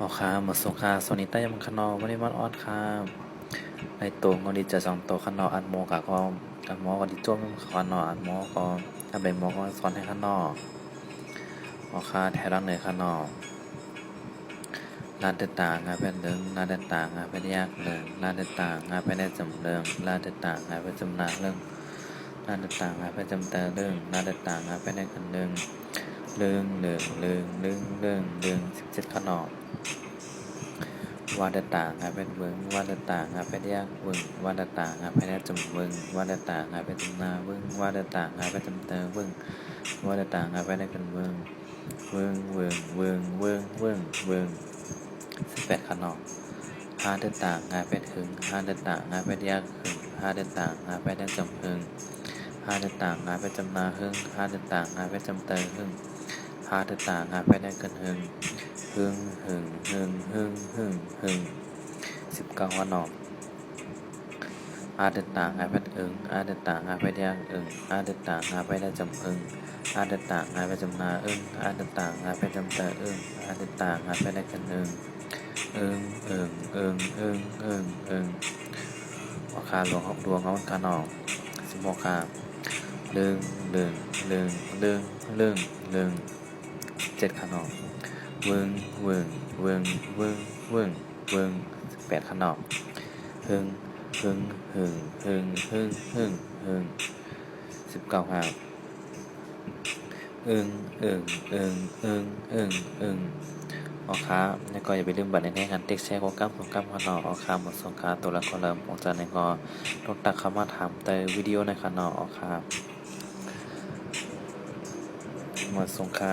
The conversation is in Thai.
ออครับหมดสงคามโซนิต้ายมังคานอวันนี้มันออดครับในตัวงอดีจะสองตัวขานออันโมกะก็อันโมก็ดิจ้วมขานออันโมก็ทำใบโมก็ซ้อนให้ขานอออค่ะแถวรังเหนือขานอลาดเดตางงาเป็นเรื่องลาดเดตางงาเป็นยากเรื่องลาดเดตางงาเป็นได้จำเรื่องลาดเดตางงาเป็นจำนาเรื่องลาดเดตางงาเป็นจำเตอเรื่องลาดเดตางงาเป็นได้กันเรื่องเรื่องเรื่องเรื่องเรื่องเรื่องเรื่องสิบเจ็ดขนอ วาดต่างาเป็นเวิงวาดต่างาเป็นยากเวิงวาดต่างาเป็นจำเวิงวาดต่างาเป็นจำนาเวิงวาดต่างาเป็นจำเตอเวิงวาดต่างาเป็นกันเวิงเวิงเวิงเวิงเวิงเวิงเวิงสิบแปดขนองห้าเดต่างาเป็นหึงห้าเดต่างาเป็นยากหึงห้าเดต่างาเป็นจำหึงห้าเดต่างาเป็นจำนาหึงห้าเดต่างาเป็นจำเตอหึงห้าเดต่างาเป็นกันหึง หึงหึงหึงหึงหึงหึงสิบเก้าวันออกอาเดต่างอาเป็นอึงอาเดต่างอาเป็นย่างอึงอาเดต่างอาไปได้จำอึงอาเดต่างอาไปจำนาเอึงอาเดต่างอาไปจำเตออึงอาเดต่างอาไปได้กันเอึงเอึงเอึงเอึงเอึงเอึงอึงราคาหลวงดวงเขาการออกสิบหกคาเรื่องเรื่องเรื่องเรื่องเรื่องเรื่องเจ็ดขนออก เวิงเวิงเวิงเวิงเวิงเวิงแปดขนอบหึงหึงหึงหึงหึงหึงหึงสิบเก้าหาอึงอึงอึงอึงอึงอึงออค้าแล้วก็อย่าไปลืมบัตรในการเต็กแชร์โปรแกรมของกรรมขนอออค้าหมดสงคาตัวละครเริ่มของจานในกอต้องตักเข้ามาถามแต่วิดีโอในขนอออค้าหมดสงคา